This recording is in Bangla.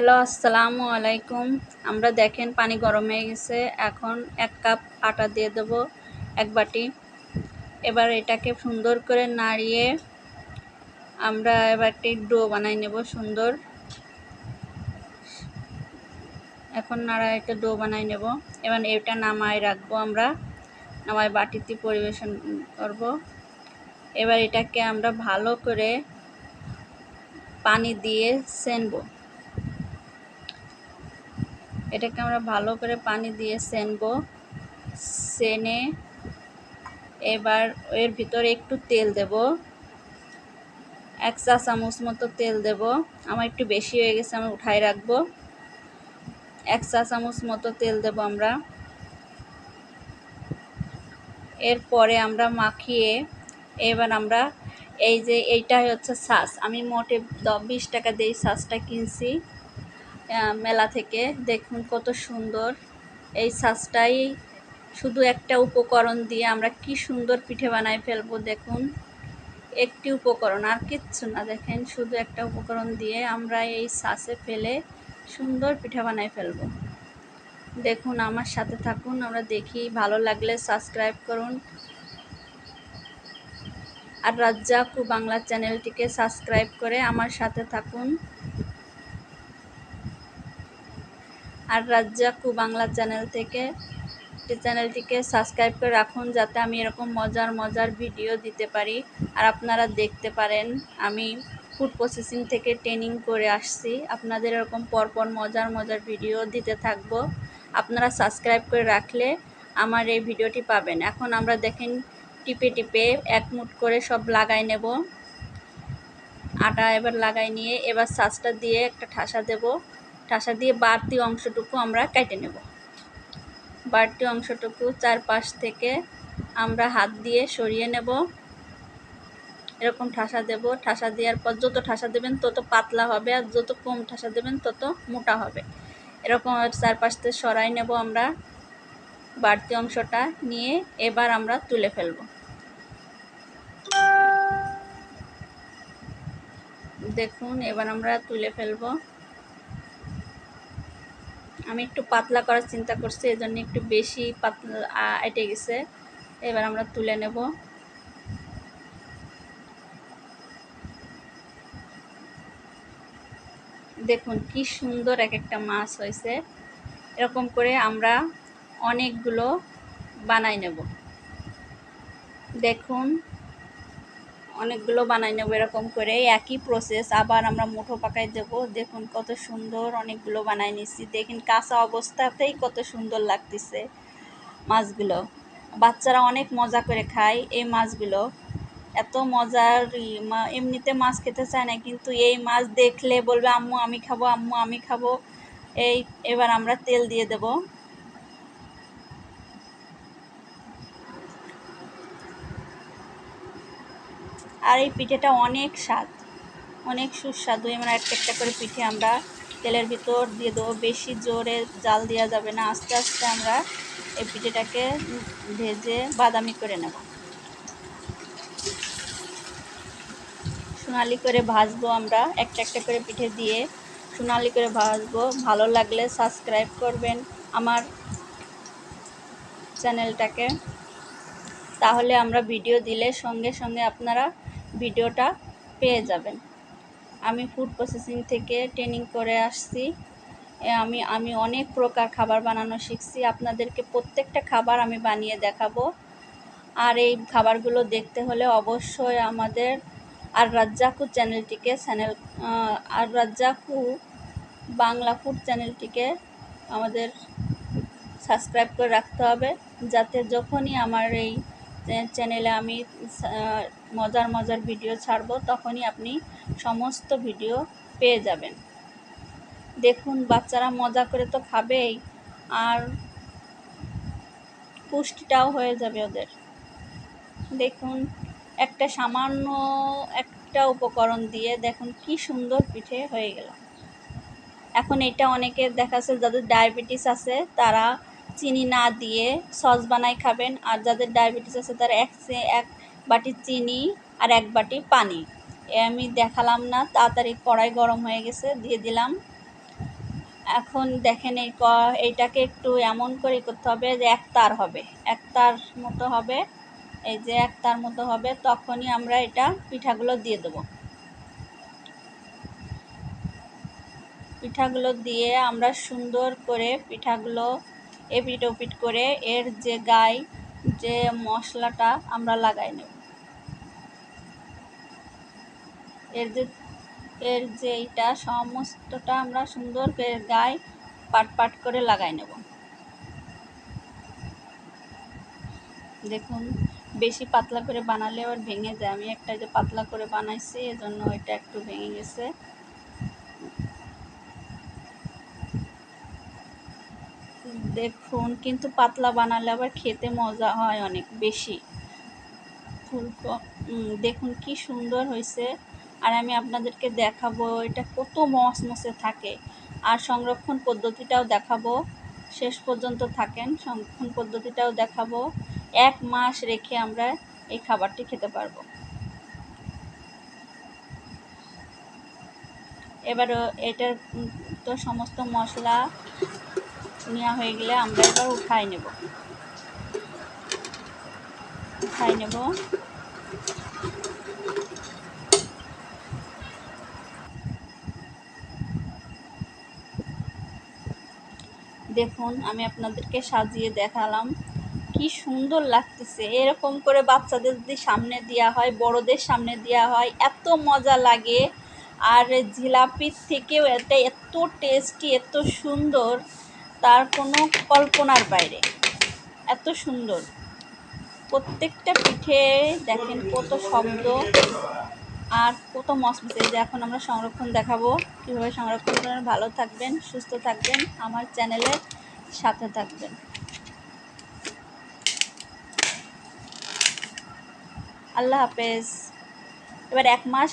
হ্যালো, আসসালামু আলাইকুম। আমরা দেখেন পানি গরম হয়ে গেছে। এখন এক কাপ আটা দিয়ে দেবো, এক বাটি। এবার এটাকে সুন্দর করে নাড়িয়ে আমরা এবার একটি ডো বানাই নেব সুন্দর। এখন নাড়া একটা ডো বানাই নেব। এবার এটা নামায় রাখব আমরা। নামায় বাটিতে পরিবেশন করব। এবার এটাকে আমরা ভালো করে পানি দিয়ে সেনবো। এটাকে আমরা ভালো করে পানি দিয়ে সেনবো। সেনে এবার এর ভিতরে একটু তেল দেব। এক চা চামচ মতো তেল দেব। আমার একটু বেশি হয়ে গেছে, আমি উঠাই রাখব। এক চা চামচ মতো তেল দেব আমরা। এরপরে আমরা মাখিয়ে এবার আমরা এই যে এইটাই হচ্ছে শ্বাস আমি মোটে বিশ টাকা দিয়ে শ্বাসটা কিনছি। মেলা থেকে। দেখুন কত সুন্দর। এই সাজটাই শুধু একটা উপকরণ দিয়ে আমরা কি সুন্দর পিঠে বানাই ফেলব, দেখুন। একটি উপকরণ, আর কিচ্ছু না, দেখেন। শুধু একটা উপকরণ দিয়ে আমরা এই সাসে ফেলে সুন্দর পিঠা বানাই ফেলব। দেখুন, আমার সাথে থাকুন, আমরা দেখি। ভালো লাগলে সাবস্ক্রাইব করুন। আর রাজ্জাকু বাংলা চ্যানেলটিকে সাবস্ক্রাইব করে আমার সাথে থাকুন। আর রাজ্জাকু বাংলা চ্যানেল থেকে চ্যানেলটিকে সাবস্ক্রাইব করে রাখুন যাতে আমি এরকম মজার মজার ভিডিও দিতে পারি। আর আপনারা দেখতে পারেন, আমি ফুড প্রসেসিং থেকে ট্রেনিং করে আসছি। আপনাদের এরকম পরপর মজার মজার ভিডিও দিতে থাকব। আপনারা সাবস্ক্রাইব করে রাখলে আমার এই ভিডিওটি পাবেন। এখন আমরা দেখেন, টিপে টিপে এক মুট করে সব লাগাই নেব। আটা এবার লাগাই নিয়ে এবার সাজটা দিয়ে একটা ঠাসা দেব। ঠাসা দিয়ে বাড়তি অংশটুকু আমরা কেটে নেব। বাড়তি অংশটুকু চারপাশ থেকে আমরা হাত দিয়ে সরিয়ে নেব। এরকম ঠাসা দেব। ঠাসা দেওয়ার পর যত ঠাসা দেবেন তত পাতলা হবে আর যত কম ঠাসা দেবেন তত মোটা হবে। এরকম চারপাশ থেকে সরাই নেব আমরা। বাড়তি অংশটা নিয়ে এবার আমরা তুলে ফেলব। দেখুন, এবার আমরা তুলে ফেলব। আমি একটু পাতলা করার চিন্তা করছি এই জন্য একটু বেশি পাতলা এটে গেছে। এবার আমরা তুলে নেব। দেখুন কি সুন্দর এক একটা মাছ হয়েছে। এরকম করে আমরা অনেকগুলো বানাই নেব। দেখুন অনেকগুলো বানাই নেব এরকম করে। একই প্রসেস আবার আমরা মুঠো পাকায় দেব। দেখুন কত সুন্দর অনেকগুলো বানাই নিচ্ছি দেখুন কাঁচা অবস্থাতেই কত সুন্দর লাগতেছে মাছগুলো। বাচ্চারা অনেক মজা করে খায় এই মাছগুলো। এত মজার এমনিতে মাছ খেতে চায় না, কিন্তু এই মাছ দেখলে বলবে, আম্মু, আমি খাব, আম্মু, আমি খাব। এই, এবার আমরা তেল দিয়ে দেবো। আর এই পিঠেটা অনেক স্বাদ, অনেক সুস্বাদু। এমন একটা একটা করে পিঠে আমরা তেলের ভিতর দিয়ে দেবো। বেশি জোরে জাল দেওয়া যাবে না। আস্তে আস্তে আমরা এই পিঠেটাকে ভেজে বাদামি করে নেব। সোনালি করে ভাজবো আমরা। একটা একটা করে পিঠে দিয়ে সোনালি করে ভাজবো। ভালো লাগলে সাবস্ক্রাইব করবেন আমার চ্যানেলটাকে। তাহলে আমরা ভিডিও দিলে সঙ্গে সঙ্গে আপনারা ভিডিওটা পেয়ে যাবেন। আমি ফুড প্রসেসিং থেকে ট্রেনিং করে আসছি। আমি আমি অনেক প্রকার খাবার বানানো শিখছি। আপনাদেরকে প্রত্যেকটা খাবার আমি বানিয়ে দেখাবো। আর এই খাবারগুলো দেখতে হলে অবশ্যই আমাদের আর রাজ্জাকু চ্যানেলটিকে চ্যানেল আর রাজ্জাকু বাংলা ফুড চ্যানেলটিকে আমাদের সাবস্ক্রাইব করে রাখতে হবে। যাতে যখনই আমার এই চ্যানেলে আমি মজার মজার ভিডিও ছাড়বো, তখনই আপনি সমস্ত ভিডিও পেয়ে যাবেন। দেখুন, বাচ্চারা মজা করে তো খাবেই, আর পুষ্টিটাও হয়ে যাবে ওদের। দেখুন, একটা সামান্য একটা উপকরণ দিয়ে দেখুন কি সুন্দর পিঠে হয়ে গেল। এখন এটা অনেকের দেখাচ্ছে, যাদের ডায়াবেটিস আছে, তারা চিনি না দিয়ে সস বানাই খাবেন। আর যাদের ডায়াবেটিস আছে, তারা এক এক বাটি চিনি আর এক বাটি পানি। এ আমি দেখালাম না, তাড়াতাড়ি কড়াই গরম হয়ে গেছে, দিয়ে দিলাম। এখন দেখেন এই ক- এইটাকে একটু এমন করে করতে হবে যে এক তার হবে। এক তার মতো হবে, এই যে এক তার মতো হবে, তখনই আমরা এটা পিঠাগুলো দিয়ে দেবো। পিঠাগুলো দিয়ে আমরা সুন্দর করে পিঠাগুলো এপিট ওপিট করে এর যে গায়ে যে মশলাটা আমরা লাগাই নেব। এর যে এর যে এইটা সমস্তটা আমরা সুন্দর করে গায়ে পাট পাট করে লাগাই নেব। দেখুন, বেশি পাতলা করে বানালে আবার ভেঙে যায়। আমি একটা যে পাতলা করে বানাইছি, এজন্য এটা একটু ভেঙে গেছে। দেখুন, কিন্তু পাতলা বানালে আবার খেতে মজা হয় অনেক বেশি। ফুলক দেখুন কি সুন্দর হয়েছে আর আমি আপনাদেরকে দেখাবো, এটা কত মসমসে থাকে। আর সংরক্ষণ পদ্ধতিটাও দেখাবো। শেষ পর্যন্ত থাকেন, সংরক্ষণ পদ্ধতিটাও দেখাবো। এক মাস রেখে আমরা এই খাবারটি খেতে পারব। এবারও এটার তো সমস্ত মশলা নেওয়া হয়ে গেলে আমরা এবার উঠাই নেব। উঠাই নেব। দেখুন, আমি আপনাদেরকে সাজিয়ে দেখালাম। কি সুন্দর লাগতেছে। এরকম করে বাচ্চাদের যদি সামনে দেওয়া হয়, বড়দের সামনে দেওয়া হয়, এত মজা লাগে। আর জিলাপির থেকেও এটা এত টেস্টি এত সুন্দর। তার কোনো কল্পনার বাইরে। এত সুন্দর। প্রত্যেকটা পিঠে দেখেন কত শব্দ আর কত মসমসে। যে এখন আমরা সংরক্ষণ দেখাবো। কীভাবে সংরক্ষণ করেন? ভালো থাকবেন, সুস্থ থাকবেন, আমার চ্যানেলের সাথে থাকবেন। আল্লাহ হাফেজ। এবার এক মাস